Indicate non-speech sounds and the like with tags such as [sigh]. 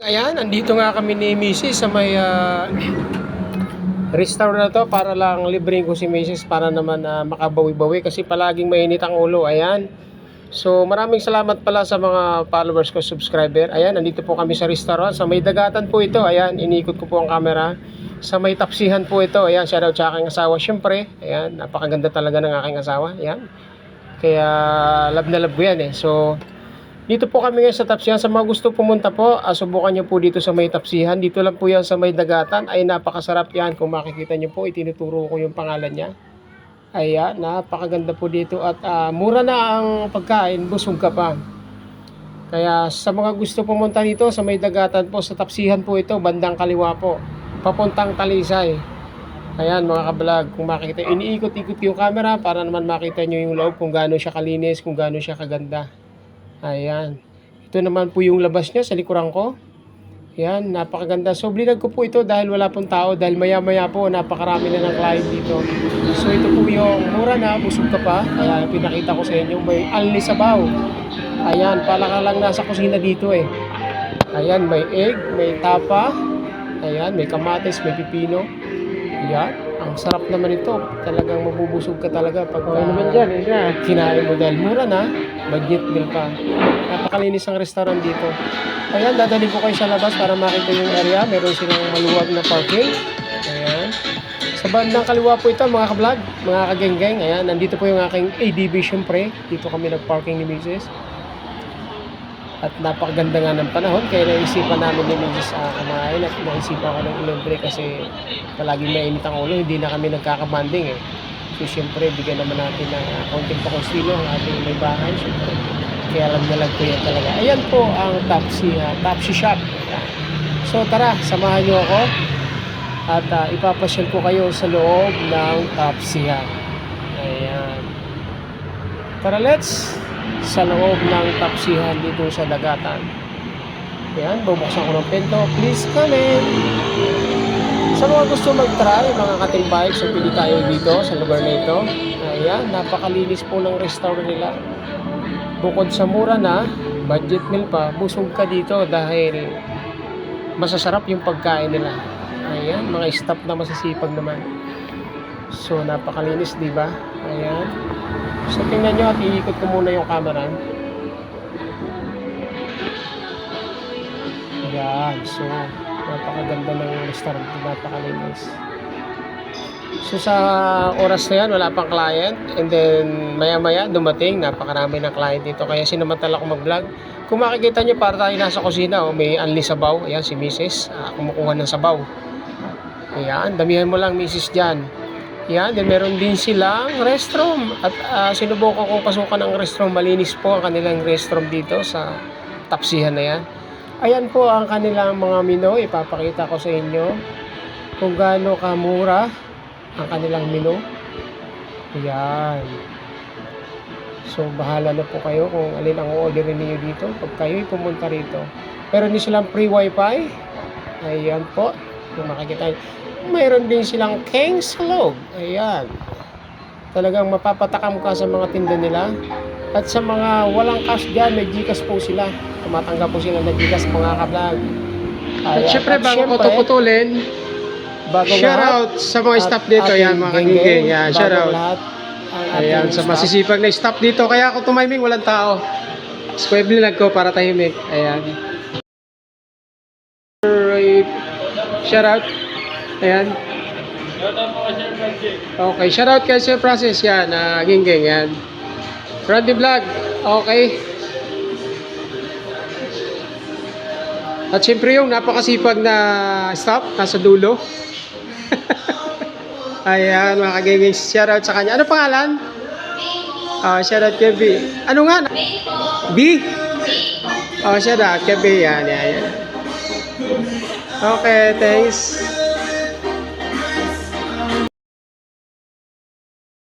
Ayan, andito nga kami ni Mrs. sa may ah, restaurant na to para lang libreng ko si Mrs. para naman ah, makabawi-bawi kasi palaging mainit ang ulo. Ayan. So maraming salamat pala sa mga followers ko, subscriber. Ayan, andito po kami sa restaurant. Sa may dagatan po ito. Ayan, iniikot ko po ang camera. Sa may tapsihan po ito. Ayan, shoutout sa aking asawa. Siyempre, ayan, napakaganda talaga ng aking asawa. Ayan. Kaya love na love ko yan eh. So, dito po kami ngayon sa Tapsihan. Sa mga gusto pumunta po, ah, subukan nyo po dito sa may Tapsihan. Dito lang po yan sa may Dagatan. Ay napakasarap yan. Kung makikita nyo po, itinuturo ko yung pangalan niya. Ayan, napakaganda po dito. At ah, mura na ang pagkain, busog ka pa. Kaya sa mga gusto pumunta dito sa may Dagatan po, sa Tapsihan po ito, bandang kaliwa po. Papuntang Talisay. Ayan mga kablog, kung makikita, iniikot-ikot yung camera para naman makita nyo yung loob kung gaano siya kalinis, kung gaano siya kaganda. Ayan. Ito naman po yung labas niya sa likuran ko. Ayan, napakaganda. So, blinag ko po ito dahil wala pong tao. Dahil maya-maya po, napakarami na ng client dito. So, ito po yung mura na, busog ka pa. Ayan, pinakita ko sa inyo. May alni sabaw. Ayan, pala ka lang nasa kusina dito eh. Ayan, may egg, may tapa. Ayan, may kamatis, may pipino. Ayan, ang sarap naman ito. Talagang mabubusog ka talaga pag naman dyan, isa. kinain mo dahil mura na, budget meal pa. Napakalinis ang restaurant dito. Ayan, dadalhin ko kayo sa labas para makita yung area. Meron silang maluwag na parking. Ayan. Sa bandang kaliwa po ito, mga kablog, mga kageng-geng. Ayan, nandito po yung aking ADB syempre. Dito kami nag-parking ni Mrs. At napakaganda nga ng panahon, kaya naisipan namin ni Mrs. uh, kumain at naisipan ko ng ilang kasi palaging mainit ang ulo, hindi na kami nagkakamanding eh. So, siyempre, bigyan naman natin ng uh, konting pakustilo ang ating may bahay. Siyempre, kaya alam na lang ko talaga. Ayan po ang Tapsi, uh, Tapsi Shop. So, tara, samahan nyo ako. At uh, ipapasyal ko kayo sa loob ng ha. Ayan. Tara, let's sa loob ng Tapsihan dito sa Dagatan. Ayan, bubuksan ko ng pinto. Please come in. Sa mga gusto mag-try, mga kating bike, so pili tayo dito sa lugar na ito. Ayan, napakalinis po ng restaurant nila. Bukod sa mura na, budget meal pa, busog ka dito dahil masasarap yung pagkain nila. Ayan, mga staff na masisipag naman. So, napakalinis, di ba? Ayan. So, tingnan nyo at iikot ko muna yung camera. Ayan. So, napakaganda ng restaurant. Napakalinis. So, sa oras na yan, wala pang client. And then, maya-maya, dumating. Napakarami ng client dito. Kaya sinamantala ko mag-vlog. Kung makikita nyo, para tayo nasa kusina. Oh, may unli sabaw. Ayan, si Mrs. ah, kumukuha ng sabaw. Ayan, damihan mo lang, Mrs. dyan. Yan, then meron din silang restroom. At ah, sinubukan kong pasukan ang restroom. Malinis po ang kanilang restroom dito sa tapsihan na yan. Ayan po ang kanilang mga menu. Ipapakita ko sa inyo kung gaano kamura ang kanilang menu. Ayan. So, bahala na po kayo kung alin ang orderin niyo dito pag kayo'y pumunta rito. Meron din silang free wifi. Ayan po. Kung makikita mayroon din silang king sa loob. Ayan. Talagang mapapatakam ka sa mga tinda nila. At sa mga walang cash dyan, may Gcash po sila. Tumatanggap po sila ng Gcash mga kablog. At syempre, bago ko ito putulin, bago shout lahat, out sa mga staff dito. Yan, mga kagiging. Yan, shout out. lahat, Ayan, sa staff. masisipag na staff dito. Kaya ako tumiming, walang tao. Squably lang ko para tahimik. Ayan. Shout out. Ayan. Okay, shout out kay Sir Francis. Yan, uh, gingging. Yan. Randy Vlog. Okay. At syempre yung napakasipag na staff, nasa dulo. [laughs] Ayan, mga kagiging shout out sa kanya. Ano pangalan? Ah, shout out kay B. Ano nga? B? Oh, shout out kay B. Yan, yan, yan. Okay, thanks.